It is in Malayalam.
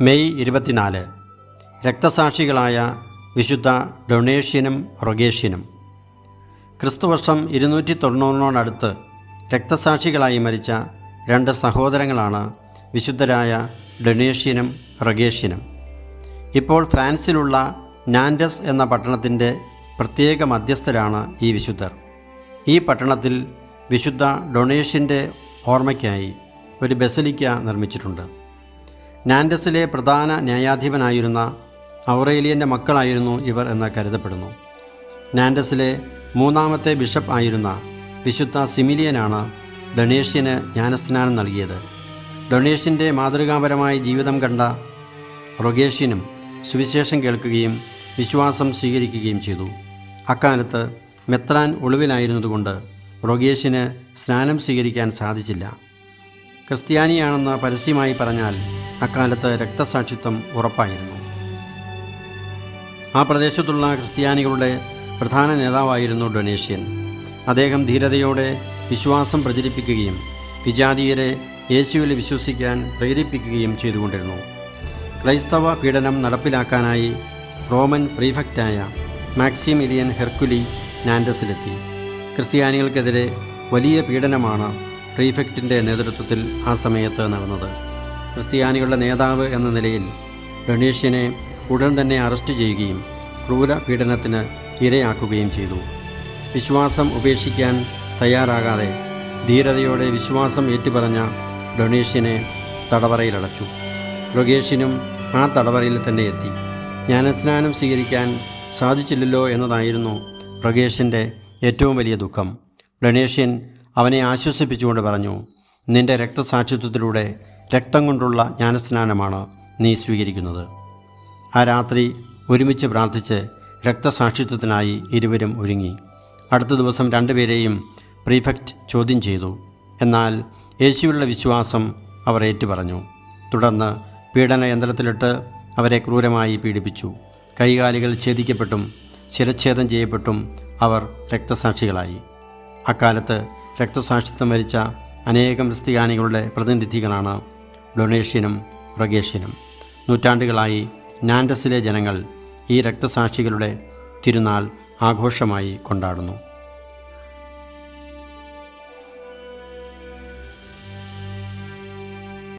മെയ് ഇരുപത്തിനാല്. രക്തസാക്ഷികളായ വിശുദ്ധ ഡൊണേഷ്യനും റൊഗേഷ്യനും. ക്രിസ്തുവർഷം ഇരുന്നൂറ്റി തൊണ്ണൂറിനോടടുത്ത് രക്തസാക്ഷികളായി മരിച്ച രണ്ട് സഹോദരങ്ങളാണ് വിശുദ്ധരായ ഡൊണേഷ്യനും റൊഗേഷ്യനും. ഇപ്പോൾ ഫ്രാൻസിലുള്ള നാൻഡസ് എന്ന പട്ടണത്തിന്റെ പ്രത്യേക മധ്യസ്ഥരാണ് ഈ വിശുദ്ധർ. ഈ പട്ടണത്തിൽ വിശുദ്ധ ഡൊണേഷ്യന്റെ ഓർമ്മയ്ക്കായി ഒരു ബസലിക്ക നിർമ്മിച്ചിട്ടുണ്ട്. നാൻഡസിലെ പ്രധാന ന്യായാധിപനായിരുന്ന ഔറേലിയന്റെ മക്കളായിരുന്നു ഇവർ എന്ന് കരുതപ്പെടുന്നു. നാൻഡസിലെ മൂന്നാമത്തെ ബിഷപ്പ് ആയിരുന്ന വിശുദ്ധ സിമിലിയനാണ് ഡൊണേഷ്യന് ജ്ഞാനസ്നാനം നൽകിയത്. ഡൊണേഷ്യന്റെ മാതൃകാപരമായ ജീവിതം കണ്ട റൊഗേഷ്യനും സുവിശേഷം കേൾക്കുകയും വിശ്വാസം സ്വീകരിക്കുകയും ചെയ്തു. അക്കാലത്ത് മെത്രാൻ ഒളിവിലായിരുന്നതുകൊണ്ട് റൊഗേഷ്യന് സ്നാനം സ്വീകരിക്കാൻ സാധിച്ചില്ല. ക്രിസ്ത്യാനിയാണെന്ന് പരസ്യമായി പറഞ്ഞാൽ അക്കാലത്ത് രക്തസാക്ഷിത്വം ഉറപ്പായിരുന്നു. ആ പ്രദേശത്തുള്ള ക്രിസ്ത്യാനികളുടെ പ്രധാന നേതാവായിരുന്നു ഡൊനേഷ്യൻ അദ്ദേഹം ധീരതയോടെ വിശ്വാസം പ്രചരിപ്പിക്കുകയും വിജാതീയരെ യേശുവിൽ വിശ്വസിക്കാൻ പ്രേരിപ്പിക്കുകയും ചെയ്തുകൊണ്ടിരുന്നു. ക്രൈസ്തവ പീഡനം നടപ്പിലാക്കാനായി റോമൻ പ്രീഫക്റ്റായ മാക്സിമിലിയൻ ഹെർക്കുലി നാൻഡസിലെത്തി. ക്രിസ്ത്യാനികൾക്കെതിരെ വലിയ പീഡനമാണ് പ്രീഫെക്റ്റിന്റെ നേതൃത്വത്തിൽ ആ സമയത്ത് നടന്നത്. ക്രിസ്ത്യാനികളുടെ നേതാവ് എന്ന നിലയിൽ ഡൊണേഷ്യനെ ഉടൻ തന്നെ അറസ്റ്റ് ചെയ്യുകയും ക്രൂര പീഡനത്തിന് ഇരയാക്കുകയും ചെയ്തു. വിശ്വാസം ഉപേക്ഷിക്കാൻ തയ്യാറാകാതെ ധീരതയോടെ വിശ്വാസം ഏറ്റുപറഞ്ഞ ഡൊണേഷ്യനെ തടവറയിലടച്ചു. റൊഗേഷ്യനും ആ തടവറയിൽ തന്നെ എത്തി. ജ്ഞാനസ്നാനം സ്വീകരിക്കാൻ സാധിച്ചില്ലല്ലോ എന്നതായിരുന്നു റൊഗേഷിന്റെ ഏറ്റവും വലിയ ദുഃഖം. ഡൊണേഷ്യൻ അവനെ ആശ്വസിപ്പിച്ചുകൊണ്ട് പറഞ്ഞു നിന്റെ രക്തസാക്ഷിത്വത്തിലൂടെ രക്തം കൊണ്ടുള്ള ജ്ഞാനസ്നാനമാണ് നീ സ്വീകരിക്കുന്നത്. ആ രാത്രി ഒരുമിച്ച് പ്രാർത്ഥിച്ച് രക്തസാക്ഷിത്വത്തിനായി ഇരുവരും ഒരുങ്ങി. അടുത്ത ദിവസം രണ്ടുപേരെയും പ്രീഫെക്റ്റ് ചോദ്യം ചെയ്തു. എന്നാൽ യേശുവിലുള്ള വിശ്വാസം അവർ ഏറ്റുപറഞ്ഞു. തുടർന്ന് പീഡന യന്ത്രത്തിലിട്ട് അവരെ ക്രൂരമായി പീഡിപ്പിച്ചു. കൈകാലികൾ ഛേദിക്കപ്പെട്ടും ശിരച്ഛേദം ചെയ്യപ്പെട്ടും അവർ രക്തസാക്ഷികളായി. അക്കാലത്ത് രക്തസാക്ഷിത്വം വരിച്ച അനേകം ക്രിസ്ത്യാനികളുടെ പ്രതിനിധികളാണ് ഡൊണേഷ്യനും റഗേഷ്യനും. നൂറ്റാണ്ടുകളായി നാൻഡസിലെ ജനങ്ങൾ ഈ രക്തസാക്ഷികളുടെ തിരുനാൾ ആഘോഷമായി കൊണ്ടാടുന്നു.